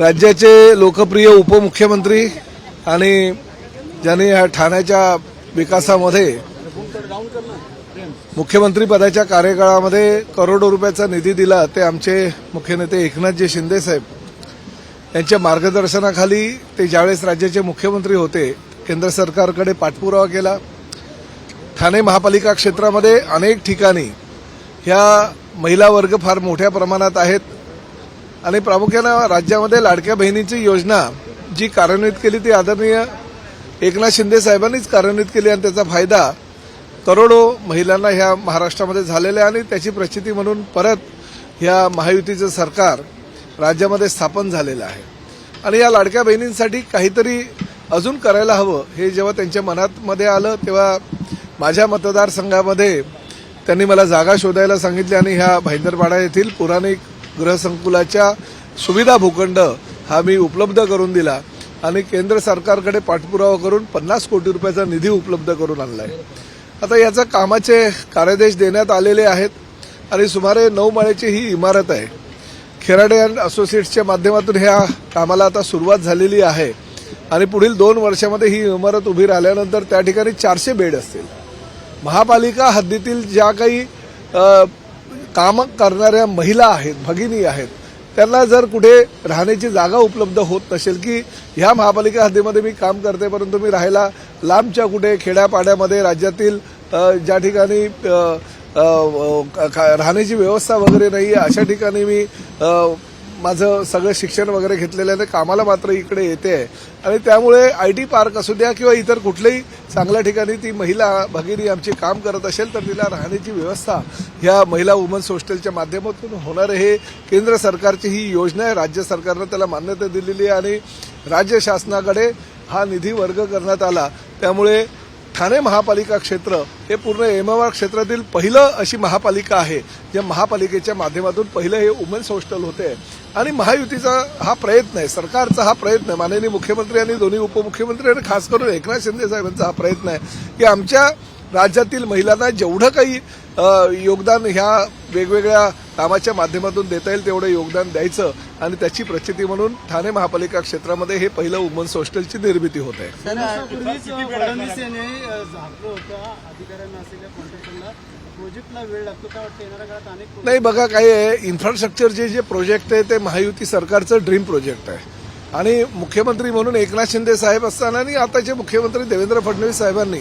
राज्याचे लोकप्रिय उपमुख्यमंत्री आणि ज्यांनी या ठाण्याच्या विकासामध्ये मुख्यमंत्री पदाच्या कार्यकाळामध्ये करोडो रुपयाचा निधी दिला ते आमचे मुख्य नेते एकनाथजी शिंदे साहेब. यांच्या मार्गदर्शनाखाली ते ज्यावेळेस राज्याचे मुख्यमंत्री होते केंद्र सरकारकडे पाठपुरावा केला. ठाणे महापालिका क्षेत्रामध्ये अनेक ठिकाणी ह्या महिला वर्ग फार मोठ्या प्रमाणात आहेत. आणि प्रामुख्यानं राज्यामध्ये लाडक्या बहिणीची योजना जी कार्यान्वित केली ती आदरणीय एकनाथ शिंदे साहेबांनीच कार्यान्वित केली आणि त्याचा फायदा करोडो महिलांना ह्या महाराष्ट्रामध्ये झालेला आहे आणि त्याची प्रचिती म्हणून परत ह्या महायुतीचं सरकार राज्यामध्ये स्थापन झालेलं आहे. आणि या लाडक्या बहिणींसाठी काहीतरी अजून करायला हवं हे जेव्हा त्यांच्या मनात मध्ये आलं तेव्हा माझ्या मतदारसंघामध्ये त्यांनी मला जागा शोधायला सांगितली आणि ह्या भाईंदरपाडा येथील पुराणिक गृहसंकुलाच्या सुविधा भूखंड हा मी उपलब्ध करून दिला आणि केंद्र सरकारकडे पाठपुरावा करून पन्नास कोटी रुपयाचा निधी उपलब्ध करून आणलाय. आता याचा कामाचे कार्यादेश देण्यात आलेले आहेत आणि सुमारे नऊ माळ्याची ही इमारत आहे. खेराडे अँड असोसिएट्सच्या माध्यमातून ह्या कामाला आता सुरुवात झालेली आहे आणि पुढील दोन वर्षामध्ये ही इमारत उभी राहिल्यानंतर त्या ठिकाणी चारशे बेड असतील. महापालिका हद्दीतील ज्या काही कामं करणाऱ्या महिला आहेत भगिनी आहेत त्यांना जर कुठे राहण्याची जागा उपलब्ध होत नसेल की ह्या महापालिका हद्दीमध्ये मी काम करते परंतु मी राहायला लांबच्या कुठे खेड्यापाड्यामध्ये राज्यातील ज्या ठिकाणी राहण्याची व्यवस्था वगैरे नाही आहे अशा ठिकाणी मी माझं सगळं शिक्षण वगैरे घेतलेलं आहे ते कामाला मात्र इकडे येते आहे. आणि त्यामुळे आय टी पार्क असू द्या किंवा इतर कुठल्याही चांगल्या ठिकाणी ती महिला भगिनी आमची काम करत असेल तर तिला राहण्याची व्यवस्था ह्या महिला वुमन्स हॉस्टेलच्या माध्यमातून होणार हे केंद्र सरकारची ही योजना आहे राज्य सरकारनं त्याला मान्यता दिलेली आहे आणि राज्य शासनाकडे हा निधी वर्ग करण्यात आला. त्यामुळे ठाणे महापालिका क्षेत्र हे पूर्ण एमएमआर क्षेत्रातील पहिलं अशी महापालिका आहे जे महापालिकेच्या माध्यमातून पहिलं हे वुमन्स हॉस्टेल होते. आणि महायुतीचा हा प्रयत्न आहे सरकारचा हा प्रयत्न आहे. माननीय मुख्यमंत्री आणि दोन्ही उपमुख्यमंत्री आणि खास करून एकनाथ शिंदे साहेबांचा हा प्रयत्न आहे की आमच्या राज्यातील महिलांना जेवढं काही योगदान ह्या वेगवेगळ्या कामाच्या माध्यमातून देता येईल तेवढं योगदान द्यायचं आणि त्याची प्रचिती म्हणून ठाणे महापालिका क्षेत्रामध्ये हे पहिलं वुमन्स हॉस्टेलची निर्मिती होत आहे. प्रोजेक्टला वेळ लागतो काय वाटतं? येणाऱ्या काळात अनेक नाही बघा काय आहे इन्फ्रास्ट्रक्चरचे जे प्रोजेक्ट आहे ते महायुती सरकारचं ड्रीम प्रोजेक्ट आहे. आणि मुख्यमंत्री म्हणून एकनाथ शिंदे साहेब असताना आणि आताचे मुख्यमंत्री देवेंद्र फडणवीस साहेबांनी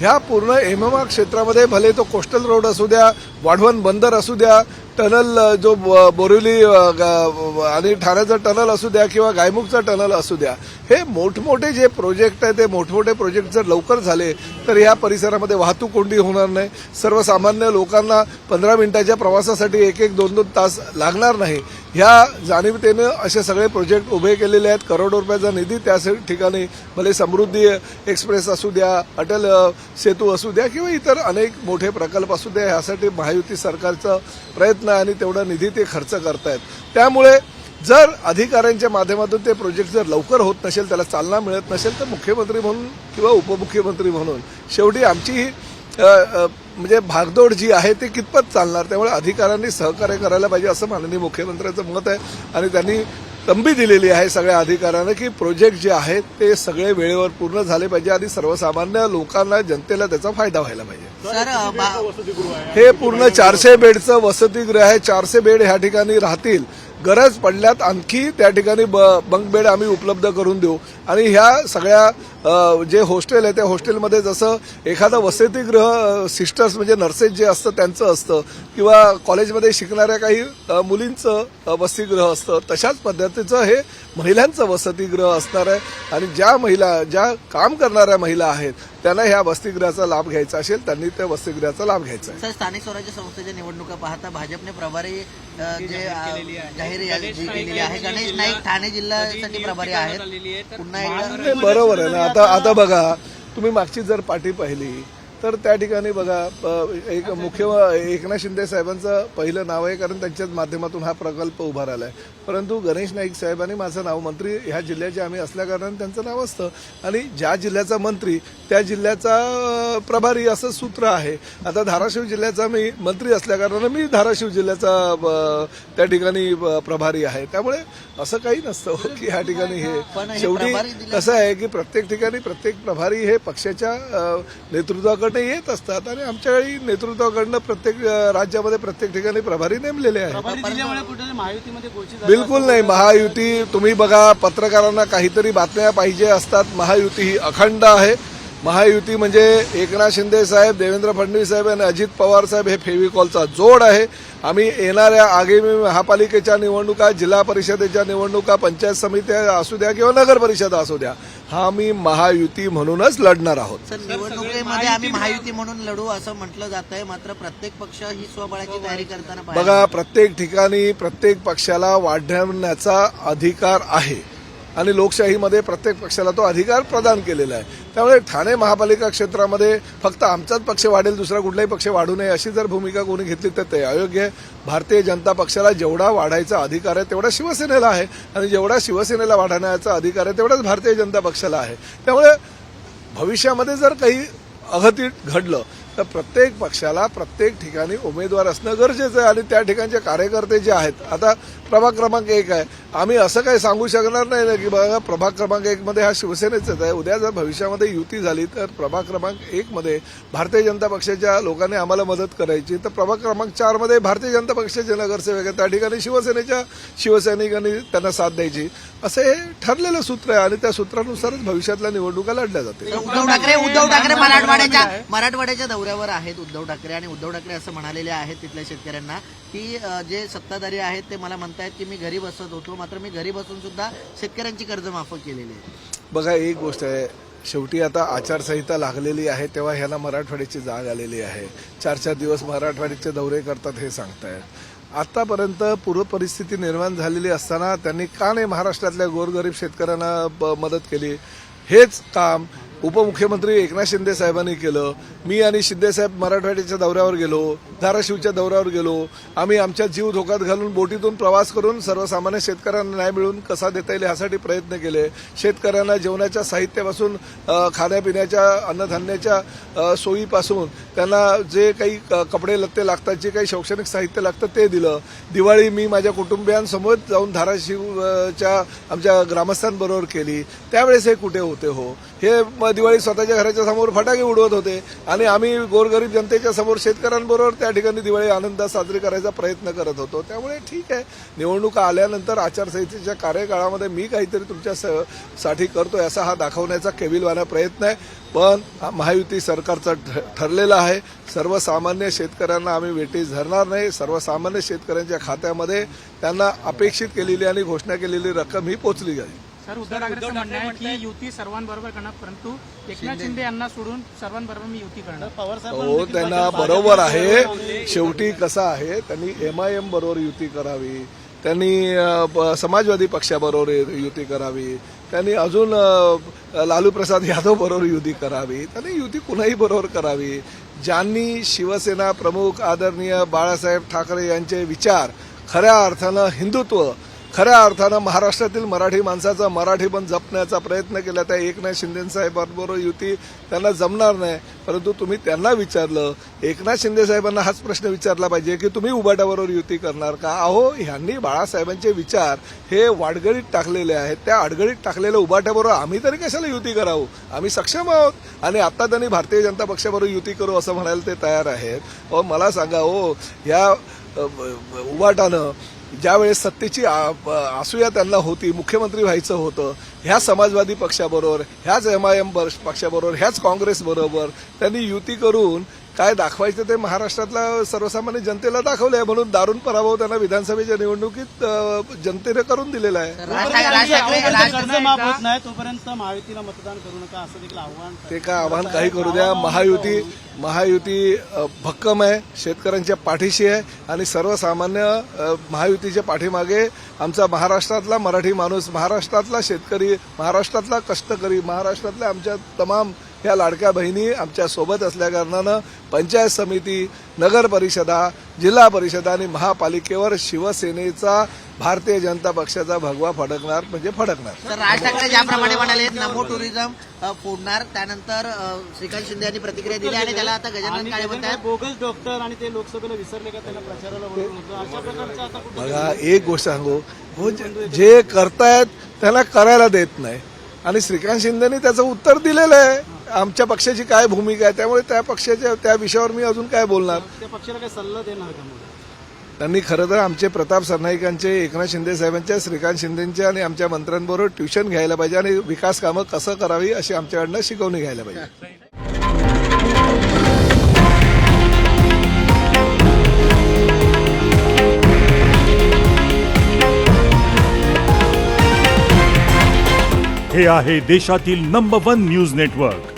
ह्या पूर्ण एमएमआर क्षेत्रामध्ये भले तो कोस्टल रोड असू द्या वाढवण बंदर असू द्या टनल जो ब- बोरिवली ग- आणि ठाण्याचं टनल असू द्या किंवा गायमुखचं टनल असू द्या हे मोठमोठे जे प्रोजेक्ट आहे ते मोठमोठे प्रोजेक्ट जर लवकर झाले तर या परिसरामध्ये वाहतूक कोंडी होणार नाही. सर्वसामान्य लोकांना पंधरा मिनिटाच्या प्रवासासाठी एक एक दोन दोन तास लागणार नाही. ह्या जाणीवतेनं असे सगळे प्रोजेक्ट उभे केलेले आहेत. करोडो रुपयाचा निधी त्या ठिकाणी भले समृद्धी एक्सप्रेस असू द्या अटल सेतू असू द्या किंवा इतर अनेक मोठे प्रकल्प असू द्या ह्यासाठी महायुती सरकारचा प्रयत्न आहे आणि तेवढा निधी ते खर्च करतायत. त्यामुळे जर अधिकाऱ्यांच्या माध्यमातून ते प्रोजेक्ट जर लवकर होत नसेल त्याला चालना मिळत नसेल तर मुख्यमंत्री म्हणून किंवा उपमुख्यमंत्री म्हणून शेवटी आमचीही म्हणजे भागदौड जी आहे ती कितपत चालणार? त्यामुळे अधिकाऱ्यांनी सहकार्य करायला पाहिजे असं माननीय मुख्यमंत्र्यांचं मत आहे. आणि त्यांनी तंबी दिलेली आहे सगळ्या अधिकाऱ्यांना की प्रोजेक्ट जे आहेत ते सगळे वेळेवर पूर्ण झाले पाहिजे आणि सर्वसामान्य लोकांना जनतेला त्याचा फायदा व्हायला पाहिजे. हे पूर्ण चारशे बेडचं वसतिगृह आहे. चारशे बेड ह्या ठिकाणी राहतील. गरज पडल्यात आणखी त्या ठिकाणी ब- बंक बेड आम्ही उपलब्ध करून देऊ. आणि ह्या सगळ्या जे हॉस्टेल आहे त्या हॉस्टेलमध्ये जसं एखादं वसतिगृह सिस्टर्स म्हणजे नर्सेस जे असतं त्यांचं असतं. किंवा कॉलेजमध्ये शिकणाऱ्या काही मुलींचं वसतिगृह असतं. तशाच पद्धतीचं हे महिलांचं वसतिगृह असणार आहे. आणि ज्या महिला ज्या काम करणाऱ्या महिला आहेत त्यांना ह्या वसतिगृहाचा लाभ घ्यायचा असेल त्यांनी त्या वसतिगृहाचा लाभ घ्यायचा आहे. सर स्थानिक स्वराज्य संस्थेच्या निवडणुका पाहता भाजपने प्रभारी जे जाहीर केलेली आहे गणेश नाईक ठाणे जिल्ह्यासाठी प्रभारी आहेत. पुन्हा बरोबर आहे ना. आता आता बघा तुम्ही मागची जर पाठी पाहिली तर त्या ठिकाणी बघा एक मुख्य एकनाथ शिंदे साहेबांचं पहिलं नाव आहे कारण त्यांच्याच माध्यमातून हा प्रकल्प उभा राहिला आहे परंतु गणेश नाईक साहेबांनी माझं नाव मंत्री ह्या जिल्ह्याचे आम्ही असल्याकारणाने त्यांचं नाव असतं. आणि ज्या जिल्ह्याचा मंत्री त्या जिल्ह्याचा प्रभारी असं सूत्र आहे. आता धाराशिव जिल्ह्याचा मी मंत्री असल्याकारणाने मी धाराशिव जिल्ह्याचा त्या ठिकाणी प्रभारी आहे. त्यामुळे असं काही नसतं हो की ह्या ठिकाणी हे शेवटी कसं आहे की प्रत्येक ठिकाणी प्रत्येक प्रभारी हे पक्षाच्या अ, नेतृत्वाकडनं येत असतात आणि आमच्या वेळी नेतृत्वाकडनं प्रत्येक राज्यामध्ये प्रत्येक ठिकाणी प्रभारी नेमलेले आहेत. बिलकुल नाही. महायुती तुम्ही बघा पत्रकारांना काहीतरी बातम्या पाहिजे असतात. महायुती ही अखंड आहे. महायुती म्हणजे एकनाथ शिंदे साहेब देवेंद्र फडणवीस साहेब आणि अजित पवार साहेब हे फेविकॉलचा जोड आहे. आम्ही येणाऱ्या आगामी महापालिकेच्या निवडणुका जिल्हा परिषदेच्या निवडणुका पंचायत समित्या असू द्या किंवा नगर परिषद असू द्या हा मी महायुती म्हणूनच लढणार आहोत. सर निवडणुकीमध्ये आम्ही महायुती म्हणून लढू असं म्हटलं जात आहे. मात्र प्रत्येक पक्ष ही स्वबळाची तयारी करताना बघा प्रत्येक ठिकाणी प्रत्येक पक्षाला वाढवण्याचा अधिकार आहे. आणि लोकशाहीमध्ये प्रत्येक पक्षाला तो अधिकार प्रदान केलेला आहे. त्यामुळे ठाणे महापालिका क्षेत्रामध्ये फक्त आमचाच पक्ष वाढेल दुसरा कुठलाही पक्ष वाढू नये अशी जर भूमिका कोणी घेतली तर ते अयोग्य आहे. भारतीय जनता पक्षाला जेवढा वाढायचा अधिकार आहे तेवढा शिवसेनेला आहे आणि जेवढा शिवसेनेला वाढवण्याचा अधिकार आहे तेवढाच भारतीय जनता पक्षाला आहे. त्यामुळे भविष्यामध्ये जर काही अघटित घडलं तर प्रत्येक पक्षाला प्रत्येक ठिकाणी उमेदवार असणं गरजेचं आहे आणि त्या ठिकाणचे कार्यकर्ते जे आहेत. आता प्रभाग क्रमांक एक आहे. आम्ही असं काही सांगू शकणार नाही ना की बघा प्रभाग क्रमांक एक मध्ये हा शिवसेनेचाच आहे. उद्या जर भविष्यामध्ये युती झाली तर प्रभाग क्रमांक एक मध्ये भारतीय जनता पक्षाच्या लोकांनी आम्हाला मदत करायची. तर प्रभाग क्रमांक चारमध्ये भारतीय जनता पक्षाचे नगरसेवक आहेत. त्या ठिकाणी शिवसेनेच्या शिवसैनिकांनी त्यांना साथ द्यायची. असं हे ठरलेलं सूत्र आहे आणि त्या सूत्रानुसारच भविष्यातल्या निवडणुका लढल्या जातील. उद्धव ठाकरे उद्धव ठाकरे मराठवाड्याच्या मराठवाड्याच्या दौऱ्यावर आहेत उद्धव ठाकरे आणि उद्धव ठाकरे असं म्हणालेले आहेत तिथल्या शेतकऱ्यांना की जे सत्ताधारी आहेत ते मला म्हणतायत की मी घरी बसत होतो मात्र मी घरी बसून सुद्धा शेतकऱ्यांची कर्ज माफ केलेली आहे. बघा एक गोष्ट आहे. शेवटी आता आचारसंहिता लागलेली आहे तेव्हा ह्याला मराठवाड्याची जाग आलेली आहे. चार चार दिवस मराठवाड्याचे दौरे करतात हे सांगतायत. आतापर्यंत पूर्व परिस्थिती निर्माण झालेली असताना त्यांनी का नाही महाराष्ट्रातल्या गोरगरीब शेतकऱ्यांना ब- मदत केली? हेच काम उपमुख्यमंत्री एकनाथ शिंदे साहेबांनी केलं. मी आणि शिंदे साहेब मराठवाड्याच्या दौऱ्यावर गेलो. धाराशिवच्या दौऱ्यावर गेलो. आम्ही आमच्या जीव धोक्यात घालून बोटीतून प्रवास करून सर्वसामान्य शेतकऱ्यांना न्याय मिळून कसा देता येईल यासाठी प्रयत्न केले. शेतकऱ्यांना जेवणाच्या साहित्यापासून खाण्यापिण्याच्या अन्नधान्याच्या सोयीपासून त्यांना जे काही कपडे लत्ते लागतात जे काही शैक्षणिक साहित्य लागतं ते दिलं. दिवाळी मी माझ्या कुटुंबियांसमोर जाऊन धाराशिवच्या आमच्या ग्रामस्थांबरोबर केली. त्यावेळेस हे कुठे होते हो? हे दिवाळी स्वतःच्या घराच्या समोर फटाके उडवत होते आणि आम्ही गोरगरीब जनतेच्या समोर शेतकऱ्यांबरोबर त्या त्या ठिकाणी दिवाळी आनंदात साजरी करायचा प्रयत्न करत होतो. त्यामुळे ठीक आहे. निवडणुका आल्यानंतर आचारसंहितेच्या कार्यकाळामध्ये मी काहीतरी तुमच्या स- साठी करतोय असा हा दाखवण्याचा केविलवाना प्रयत्न आहे. पण हा महायुती सरकारचा ठ- ठरलेला आहे. सर्वसामान्य शेतकऱ्यांना आम्ही वेटीस धरणार नाही. सर्वसामान्य शेतकऱ्यांच्या खात्यामध्ये त्यांना अपेक्षित केलेली आणि घोषणा केलेली रक्कम ही पोचली जाईल. सर उद्धव ठाकरेंचं म्हणणं आहे की युती सर्वांबरोबर करणार परंतु एकनाथ शिंदे. यांना सोडून सर्वांबरोबर मी युती करणार. पवार साहेब हो त्यांना बरोबर आहे. शेवटी कसं आहे त्यांनी एम आय एम बरोबर युती करावी त्यांनी समाजवादी पक्षाबरोबर युती करावी त्यांनी अजून लालू प्रसाद यादव बरोबर युती करावी त्यांनी युती कुणाही बरोबर करावी. ज्यांनी शिवसेना प्रमुख आदरणीय बाळासाहेब ठाकरे यांचे विचार खऱ्या अर्थानं हिंदुत्व खऱ्या अर्थानं महाराष्ट्रातील मराठी माणसाचा मराठी पण जपण्याचा प्रयत्न केला. त्या एकनाथ शिंदेसाहेबांबरोबर युती त्यांना जमणार नाही. परंतु तुम्ही त्यांना विचारलं. एकनाथ शिंदे साहेबांना हाच प्रश्न विचारला पाहिजे की तुम्ही उबाटाबरोबर युती करणार का? अहो ह्यांनी बाळासाहेबांचे विचार हे वाडगडीत टाकलेले आहेत. त्या अडगडीत टाकलेल्या उबाट्याबरोबर आम्ही तरी कशाला युती करावं? आम्ही सक्षम आहोत. आणि आता त्यांनी भारतीय जनता पक्षाबरोबर युती करू असं म्हणायला ते तयार आहेत. अहो मला सांगा हो या उबाटानं ज्यावेळेस सत्तेची असूया त्यांना होती मुख्यमंत्री व्हायचं होतं ह्या समाजवादी पक्षाबरोबर ह्याच एम आय एम पक्षाबरोबर ह्याच काँग्रेस बरोबर त्यांनी युती करून काय दाखवायचं ते महाराष्ट्रातल्या सर्वसामान्य जनतेला दाखवलंय म्हणून दारुण पराभव त्यांना विधानसभेच्या निवडणुकीत जनतेने करून दिलेला आहे. तोपर्यंत महायुतीला मतदान करू नका असं देखील आव्हान ते काय आव्हान काही करू द्या. महायुती महायुती भक्कम आहे शेतकऱ्यांच्या पाठीशी आहे आणि सर्वसामान्य महायुतीच्या पाठीमागे आमचा महाराष्ट्रातला मराठी माणूस महाराष्ट्रातला शेतकरी महाराष्ट्रातला कष्टकरी महाराष्ट्रातल्या आमच्या तमाम या लाडक्या बहिणी आमच्यासोबत असल्या कारणानं पंचायत समिती नगर परिषदा जिल्हा परिषदा आणि महापालिकेवर शिवसेनेचा भारतीय जनता पक्षाचा भगवा फडकणार म्हणजे फडकणार. राज ठाकरे ज्याप्रमाणे म्हणाले नमो टुरिझम फोडणार. त्यानंतर श्रीकांत शिंदे यांनी प्रतिक्रिया दिली आणि त्याला आता गजानन काळे म्हणतात बोगस डॉक्टर आणि ते लोकसभेला विसरले का त्यांना प्रचाराला बघा एक गोष्ट सांगू. हो जे- जे करतायत त्याला करायला देत नाही. आणि श्रीकांत शिंदेनी त्याचं उत्तर दिलेलं आहे. आमच्या पक्षाची काय भूमिका आहे त्यामुळे त्या पक्षाच्या त्या विषयावर मी अजून काय बोलणार? त्या पक्षाला काही सल्ला देणार का मग? त्यांनी खरं तर आमचे प्रताप सरनाईकांचे एकनाथ शिंदे साहेबांच्या श्रीकांत शिंदेच्या आणि आमच्या मंत्र्यांबरोबर ट्युशन घ्यायला पाहिजे आणि विकास कामं कसं करावी अशी आमच्याकडनं शिकवणी घ्यायला पाहिजे. हे आहे देशातील नंबर वन न्यूज नेटवर्क